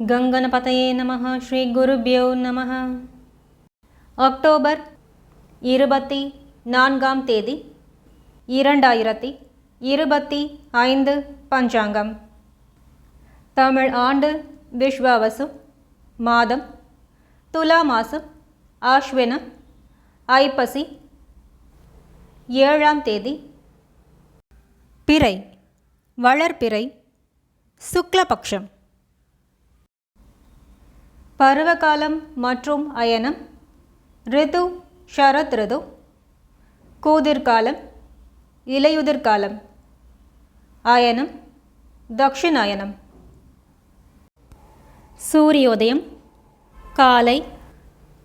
கங்கனபதையே நம ஸ்ரீ குருபியோ நம அக்டோபர் இருபத்தி நான்காம் தேதி இரண்டாயிரத்தி இருபத்தி ஐந்து பஞ்சாங்கம்। தமிழ் ஆண்டு விஸ்வாவசு மாதம் துலா மாதம் ஆஷ்வின ஐப்பசி ஏழாம் தேதி பிறை வளர்பிறை சுக்லபக்ஷம்। பருவகாலம் மற்றும் அயனம். ரிது ஷரத் ரிது. கூதிர்காலம் இலையுதிர்காலம். அயனம் தக்ஷிணாயனம். சூரியோதயம் காலை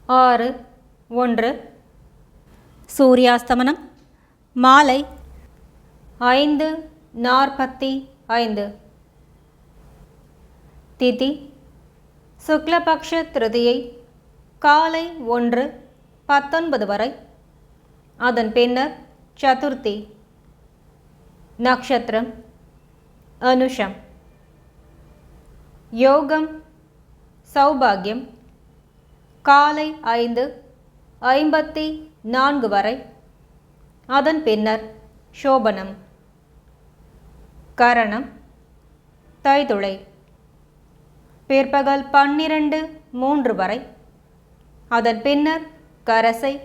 ஆறு ஒன்று. சூரியாஸ்தமனம் மாலை ஐந்து நாற்பத்தி ஐந்து. திதி சுக்லபக்ஷ திருதியை காலை ஒன்று பத்தொன்பது வரை. அதன் பின்னர் சதுர்த்தி நக்ஷத்திரம் அனுஷம். யோகம் சௌபாகியம் காலை ஐந்து ஐம்பத்தி நான்கு வரை. அதன் பின்னர் சோபனம் கரணம் தைதுளை. பிற்பகல் பன்னிரண்டு மூன்று வரை. அதன் பின்னர் கரசை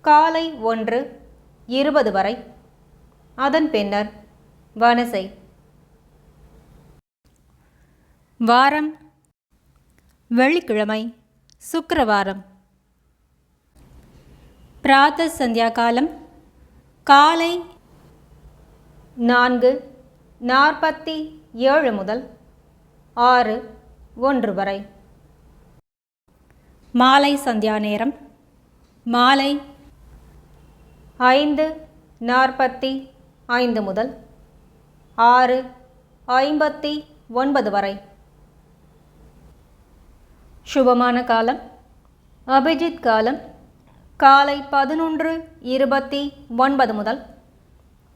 காலை ஒன்று இருபது வரை. அதன் பின்னர் வனசை. வாரம் வெள்ளிக்கிழமை சுக்கரவாரம். பிராத்த சந்தியா காலம் காலை நான்கு நாற்பத்தி ஏழு முதல். ஆறு ஒன்று வரை. மாலை சந்தியா நேரம். மாலை ஐந்து நாற்பத்தி ஐந்து முதல் ஆறு ஐம்பத்தி ஒன்பது வரை. சுபமான காலம். அபிஜித் காலம். காலை பதினொன்று இருபத்தி ஒன்பது முதல்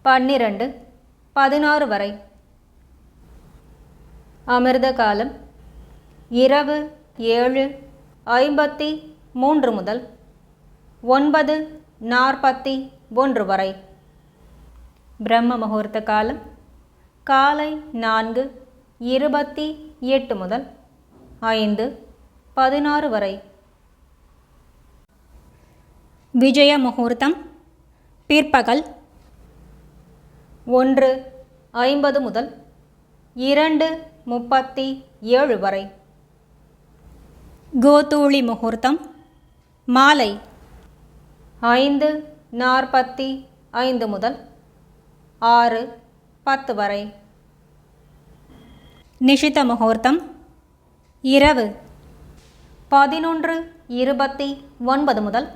பன்னிரண்டு பதினாறு வரை. அமிர்த காலம் இரவு ஏழு ஐம்பத்தி மூன்று முதல் ஒன்பது நாற்பத்தி ஒன்று வரை. பிரம்ம முகூர்த்த காலம் காலை நான்கு இருபத்தி எட்டு முதல் ஐந்து பதினாறு வரை. விஜய முகூர்த்தம் பிற்பகல் ஒன்று ஐம்பது முதல் இரண்டு முப்பத்தி ஏழு வரை. கோதூளி முகூர்த்தம். மாலை ஐந்து நாற்பத்தி ஐந்து முதல் ஆறு பத்து வரை. நிஷித முகூர்த்தம். இரவு பதினொன்று இருபத்தி ஒன்பது முதல்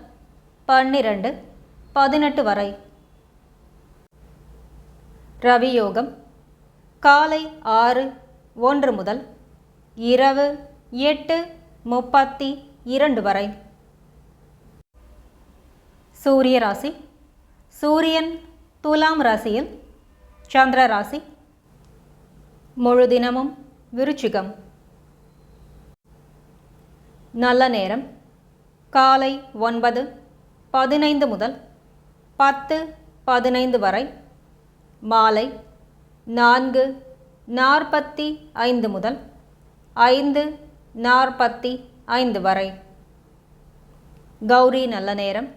பன்னிரண்டு பதினெட்டு வரை. ரவியோகம். காலை ஆறு ஒன்று முதல் இரவு எட்டு முப்பத்தி இரண்டு வரை. சூரிய ராசி. சூரியன் துலாம் ராசியில் சந்திர ராசி. முழு தினமும் விருச்சிகம். நல்ல நேரம். காலை ஒன்பது பதினைந்து முதல் பத்து பதினைந்து வரை. மாலை நான்கு நாற்பத்தி ஐந்து முதல் ஐந்து நாற்பத்தி ஐந்து வரை. கௌரி நல்ல நேரம்.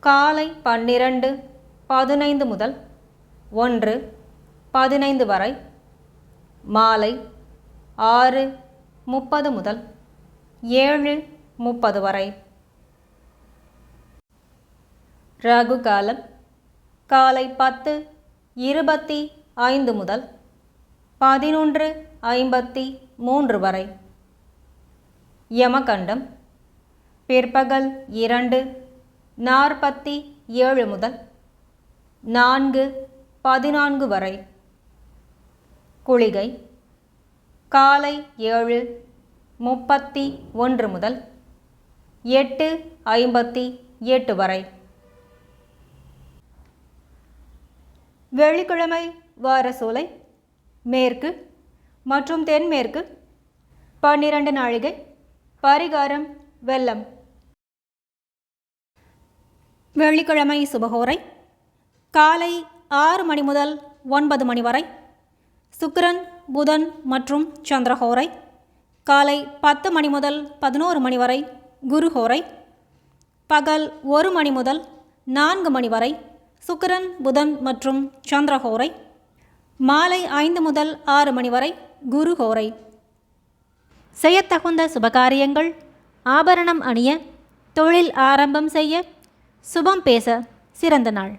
காலை பன்னிரண்டு பதினைந்து முதல் ஒன்று பதினைந்து வரை. மாலை ஆறு முப்பது முதல் ஏழு முப்பது வரை. ராகு காலம் காலை பத்து இருபத்தி ஐந்து முதல் பதினொன்று ஐம்பத்தி மூன்று வரை. யமகண்டம் பிற்பகல் இரண்டு நாற்பத்தி ஏழு முதல் நான்கு பதினான்கு வரை. குளிகை காலை ஏழு முப்பத்தி ஒன்று முதல் எட்டு ஐம்பத்தி எட்டு வரை. வெள்ளிக்கிழமை வார சூலை மேற்கு மற்றும் தென்மேற்கு. பன்னிரண்டு நாழிகை. பரிகாரம் வெள்ளம். வெள்ளிக்கிழமை சுபகோரை. காலை ஆறு மணி முதல் ஒன்பது மணி வரை. சுக்கிரன் புதன் மற்றும் சந்திரஹோரை காலை பத்து மணி முதல் பதினோரு மணி வரை குருஹோரை பகல் ஒரு மணி முதல் நான்கு மணி வரை சுக்கிரன் புதன் மற்றும் சந்திரஹோரை மாலை ஐந்து முதல் ஆறு மணி வரை குரு கோரை செய்யத்தகுந்த சுபகாரியங்கள் ஆபரணம் அணிய தொழில் ஆரம்பம் செய்ய சுபம் பேச சிறந்த நாள்.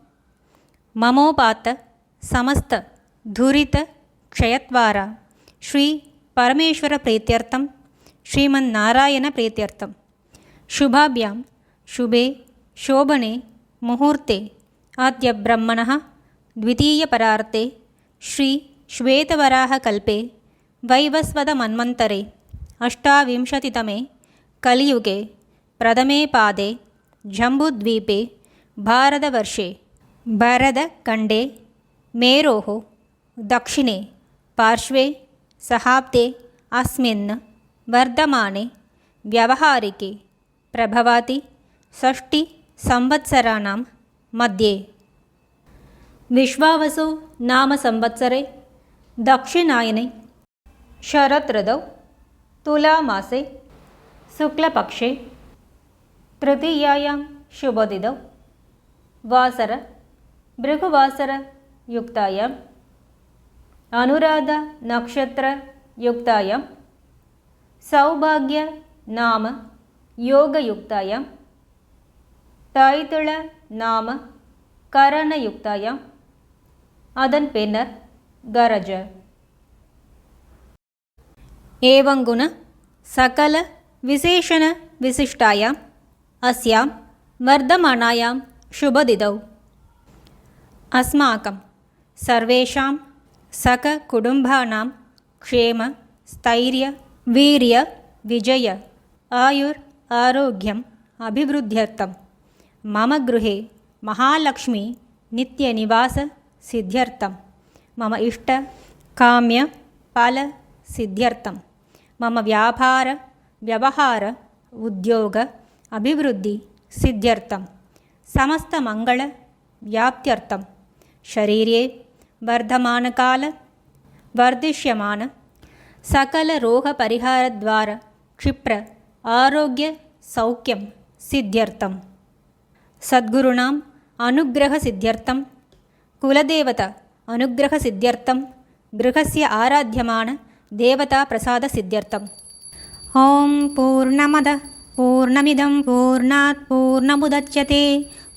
ममोपात समस्त धुरित क्षयत्वारा। समस्तधुरितक्षयत्वारा श्रीपरमेश्वरप्रीत्यर्थं श्रीमन्नारायणप्रीत्यर्थं शुभाभ्यां शुभे शोभने मुहूर्ते। अद्य ब्रह्मणः द्वितीयपरार्ते श्रीश्वेतवराहकल्पे वैवस्वदमन्मन्तरे अष्टाविंशतितमे कलियुगे। प्रथमे पादे। जम्बुद्वीपे। भारतवर्षे। भरतखण्डे मेरोः दक्षिणे पार्श्वे सहाब्दे अस्मिन् वर्धमाने व्यवहारिके प्रभवति षष्टिसंवत्सराणां मध्ये विश्वावसु नाम संवत्सरे दक्षिणायने शरदृतौ तुलामासे शुक्लपक्षे तृतीयायां शुभदिदौ वासर ಭೃಗುವಾಸರ ಯುಕ್ತಾಯ ಅನುರಾಧ ನಕ್ಷತ್ರ ಯುಕ್ತಾಯ ಸೌಭಾಗ್ಯ ನಾಮ ಯೋಗಯುಕ್ತಾಯ தாய்தள நாம கரணயுக்தாயம் அதன் பின்னர் கரஜ ஏவங்குண சகல விசேஷண விசிஷ்டாயாம் அஸ்யாம் வர்தமானாயாம் சுபதிதௌ अस्माकं सर्वेषां सककुटुम्बानां क्षेम स्थैर्य वीर्य विजय आयुर् आरोग्यम् अभिवृद्ध्यर्थं मम गृहे महालक्ष्मी नित्यनिवाससिद्ध्यर्थं मम इष्टकाम्यफलसिद्ध्यर्थं मम व्यापार व्यवहार उद्योग अभिवृद्धिसिद्ध्यर्थं समस्तमङ्गलव्याप्त्यर्थं शरीरे वर्धमानकाल वर्धिष्यमान सकलरोगपरिहारद्वारा क्षिप्र आरोग्यसौख्यं सिद्ध्यर्थं सद्गुरूणाम् अनुग्रहसिद्ध्यर्थं कुलदेवता अनुग्रहसिद्ध्यर्थं गृहस्य आराध्यमान देवताप्रसादसिद्ध्यर्थम् ॐ पूर्णमदः पूर्णमिदं पूर्णात् पूर्णमुदच्यते